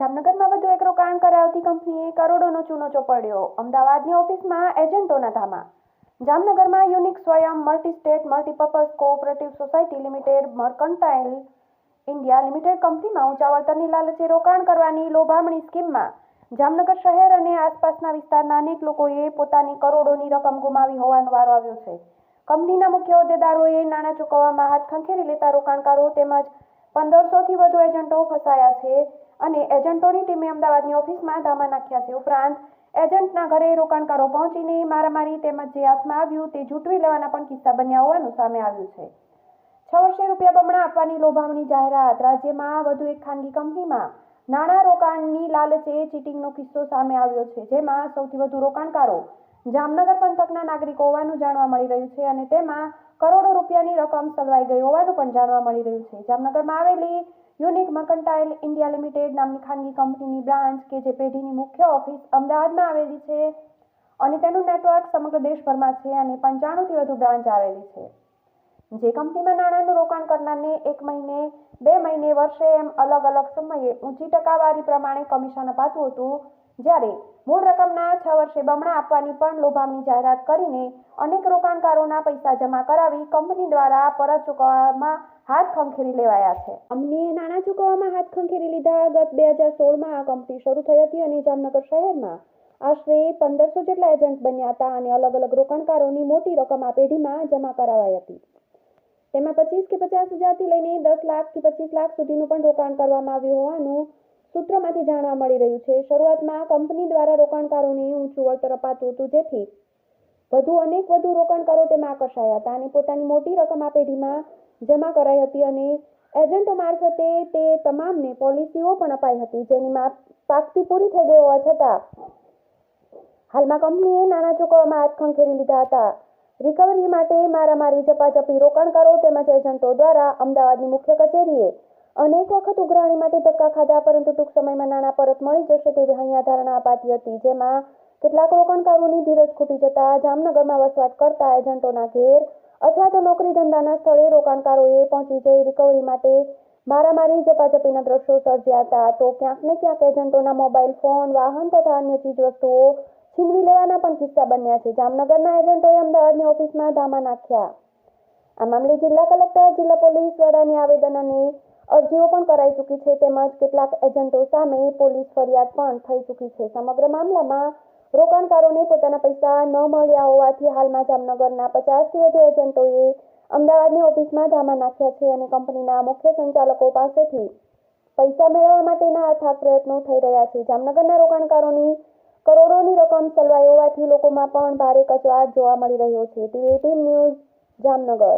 જામનગરમાં વધુ એક રોકાણ કરાવતી કંપનીએ કરોડોનો ચૂનો ચોપડ્યો. અમદાવાદની ઓફિસમાં એજન્ટોના ધામા. જામનગરમાં unique Swayam multi state multipurpose cooperative society limited mercantile India limited કંપનીમાં ઊંચા વળતરની લાલચે રોકાણ કરવાની લોભામણી સ્કીમમાં જામનગર શહેર અને આસપાસના વિસ્તારના અનેક લોકોએ પોતાની કરોડોની રકમ ગુમાવી હોવાનો વારો આવ્યો છે. કંપનીના મુખ્ય હોદ્દેદારોએ નાણાં ચૂકવવામાં હાથ ખંખેરી લેતા રોકાણકારો તેમજ પંદરસોથી વધુ એજન્ટો ફસાયા છે. અને એજન્ટોની ટીમે અમદાવાદની ઓફિસમાં ધામા નાખ્યા છે. ઉપરાંત, એજન્ટના ઘરે રોકાણકારો પહોંચીને મારામારી તેમજ જે હાથમાં આવ્યું તે જૂટવી લેવાના પણ કિસ્સા બન્યા હોવાનું સામે આવ્યું છે. છ વર્ષે રૂપિયા બમણા આપવાની લોભામણી જાહેરાત રાજ્યમાં વધુ એક ખાનગી કંપનીમાં નાણાં રોકાણની લાલચે ચીટિંગનો કિસ્સો સામે આવ્યો છે. જેમાં સૌથી વધુ રોકાણકારો જામનગર પંથકના નાગરિકો હોવાનું જાણવા મળી રહ્યું છે અને તેમાં કરોડો રૂપિયાની રકમ સલવાઈ ગઈ હોવાનું પણ જાણવા મળી રહ્યું છે. જામનગરમાં આવેલી યુનિક મર્કન્ટાઇલ ઇન્ડિયા લિમિટેડ નામની ખાનગી કંપનીની બ્રાન્ચ કે જે પેઢીની મુખ્ય ઓફિસ અમદાવાદમાં આવેલી છે અને તેનું નેટવર્ક સમગ્ર દેશભરમાં છે અને પંચાણુંથી વધુ બ્રાન્ચ આવેલી છે. જે કંપનીમાં નાણાંનું રોકાણ કરનારને એક મહિને, બે મહિને, વર્ષે એમ અલગ અલગ સમયે ઊંચી ટકાવારી પ્રમાણે કમિશન અપાતું હતું જ્યારે મૂળ રકમના છ વર્ષે બમણા આપવાની પણ લોભામણી જાહેરાત કરીને અનેક રોકાણકારોના પૈસા જમા કરાવી કંપની દ્વારા પરત ચૂકવવામાં હાથ ખંખેરી લેવાયા છે. કંપનીએ નાણાં ચૂકવવામાં હાથ ખંખેરી લીધા ગત બે હજાર સોળમાં આ કંપની શરૂ થઈ હતી અને જામનગર શહેરમાં આશરે પંદરસો જેટલા એજન્ટ બન્યા હતા અને અલગ અલગ રોકાણકારોની મોટી રકમ આ પેઢીમાં જમા કરાવાઈ હતી. તેમાં પચીસ કે પચાસ હજારથી લઈને દસ લાખ કે પચીસ લાખ સુધીનું પણ રોકાણ કરવામાં આવ્યું હોવાનું સૂત્રોમાંથી જાણવા મળી રહ્યું છે, શરૂઆતમાં કંપની દ્વારા રોકાણકારોને ઊંચું વળતર અપાતું હતું, જેથી વધુ અનેક વધુ રોકાણકારો તેમાં આકર્ષાયા હતા અને પોતાની મોટી રકમ આ પેઢીમાં જમા કરાઈ હતી અને એજન્ટો મારફતે તે તમામને પોલિસીઓ પણ અપાઈ હતી, જેની માપ પાકતી પૂરી થઈ ગઈ હોવા છતાં હાલમાં કંપનીએ નાણાં ચૂકવવામાં હાથ ખંખેરી લીધા હતા. રિકવરી માટે મારામારી, ઝપાઝપી રોકાણકારો તેમજ એજન્ટો દ્વારા અમદાવાદની મુખ્ય કચેરીએ અનેક વખત ઉઘરાણી માટે ધક્કા ખાધા, પરંતુ ટૂંક સમયમાં નાણાં પરત મળી જશે તેવી અહીંયા ધારણા અપાતી હતી, જેમાં કેટલાક રોકાણકારોની ધીરજ ખૂટી જતા જામનગરમાં વસવાટ કરતા એજન્ટોના ઘેર અથવા તો નોકરી ધંધાના સ્થળે રોકાણકારોએ પહોંચી જઈ રિકવરી માટે મારામારી, ઝપાઝપીના દ્રશ્યો સર્જ્યા હતા તો ક્યાંક ને ક્યાંક એજન્ટોના મોબાઈલ ફોન, વાહન તથા અન્ય ચીજવસ્તુઓ છીનવી લેવાના પણ કિસ્સા બન્યા છે. જામનગરના એજન્ટોએ અમદાવાદની ઓફિસમાં ધામા નાખ્યા. આ મામલે જિલ્લા કલેક્ટર, જિલ્લા પોલીસ વડાની આવેદન અને અરજીઓ પણ કરાઈ ચૂકી છે, તેમજ કેટલાક એજન્ટો સામે પોલીસ ફરિયાદ પણ થઈ ચૂકી છે. સમગ્ર મામલામાં રોકાણકારોને પોતાના પૈસા ન મળ્યા હોવાથી હાલમાં જામનગરના પચાસથી વધુ એજન્ટોએ અમદાવાદની ઓફિસમાં ધામા નાખ્યા છે અને કંપનીના મુખ્ય સંચાલકો પાસેથી પૈસા મેળવવા માટેના અથાગ પ્રયત્નો થઈ રહ્યા છે. જામનગરના રોકાણકારોની કરોડોની રકમ સલવાઈ હોવાથી લોકોમાં પણ ભારે કચવાટ જોવા મળી રહ્યો છે. TV news Jamnagar.